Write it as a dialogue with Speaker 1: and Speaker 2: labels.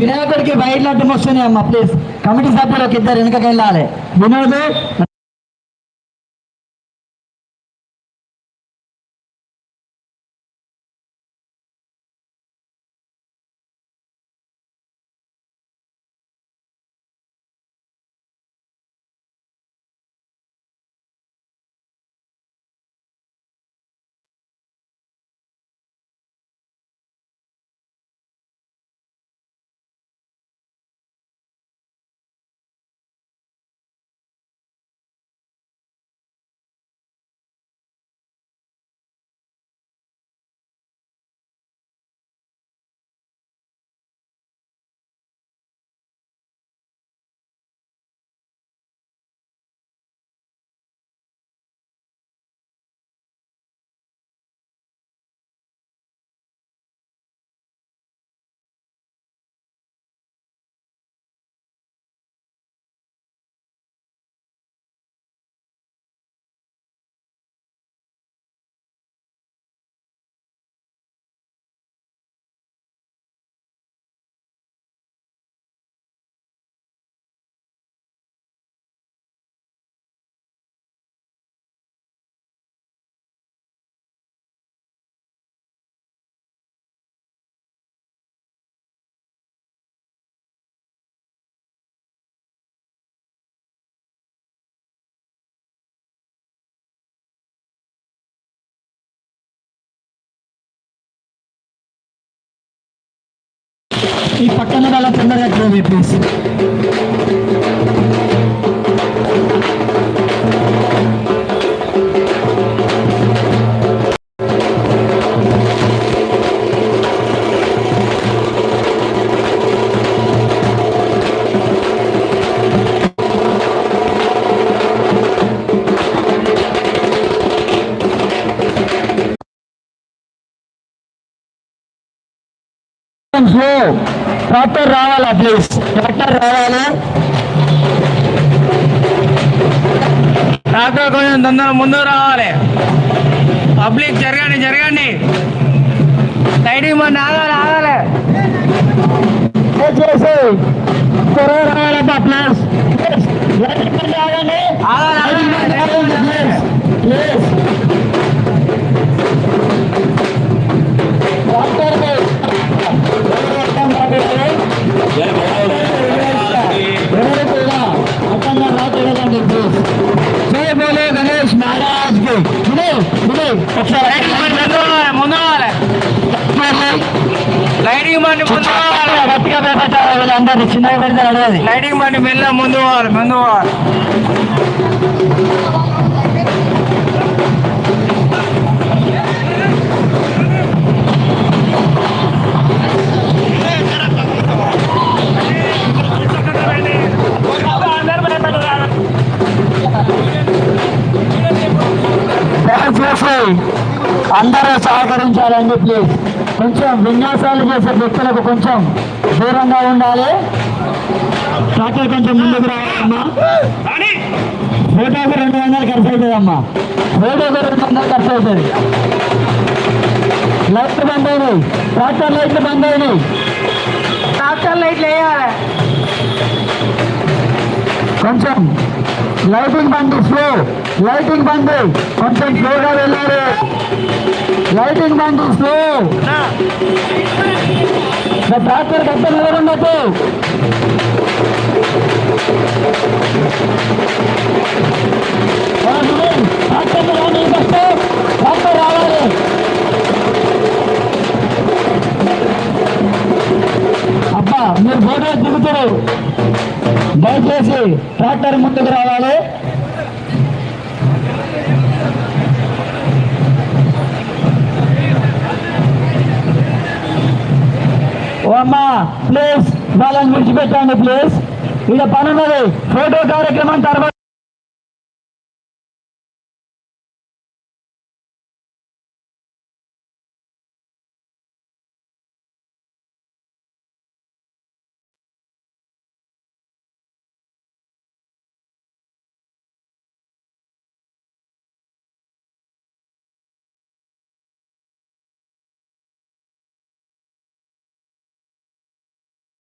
Speaker 1: వినాయకుడికి వైట్ లడ్డు వస్తున్నాయి please committee సభ్యులు ఒక ఇద్దరు వెనుకకి వెళ్ళాలి. వినోద్ ఈ పక్కన వాళ్ళ తొందరగా క్లోజ్ ప్లీజ్లో ట్రాక్టర్ రావాలా ప్లీజ్ ట్రాక్టర్ రావాలా?
Speaker 2: డాక్టర్ కొంచెం తొందర ముందు రావాలి. పబ్లిక్ జరగండి జరగండి. సైడింగ్ మన ఆగాలి ఆగాలి.
Speaker 1: చేసి త్వరగా రావాలబ్బా ప్లీజ్
Speaker 2: ఆగాలి ఆగాలి
Speaker 1: ప్లీజ్ జై
Speaker 2: లైటింగ్ బండి ముందు
Speaker 1: అందరినీ చిన్నగా పెడితే అడగదు
Speaker 2: లైటింగ్ బండి మెల్ల ముందు పోవాలి ముందు పోవాలి
Speaker 1: అందరూ సహకరించాలండి ప్లీజ్ కొంచెం విన్యాసాలు చేసే వ్యక్తులకు కొంచెం దూరంగా ఉండాలి. ట్రాక్టర్ కొంచెం ముందుకు రావాలమ్మా. ఫోటోకి రెండు వందలు ఖర్చు అవుతుంది అమ్మా ఫోటోకి రెండు వందలు ఖర్చు అవుతుంది లైట్లు బంద్ అయినాయి. ట్రాక్టర్ లైట్లు బంద్ అయినాయి.
Speaker 2: ట్రాక్టర్ లైట్లు వేయాలి.
Speaker 1: కొంచెం లైటింగ్ బండి స్లో లైటింగ్ బండి. కొంచెం స్లోగా వెళ్ళారు లైటింగ్ బండి స్లో ట్రాక్టర్ గట్ట నిలబడదు ట్రాక్టర్ రావాలి ట్రాక్టర్ రావాలి. అబ్బా మీరు ఫోటో దిగుతారు దయచేసి ట్రాక్టర్ ముందుకు రావాలి. అమ్మా ప్లీజ్ వాళ్ళని విడిచిపెట్టండి ప్లీజ్ ఇక పనున్నది ఫోటో కార్యక్రమం తర్వాత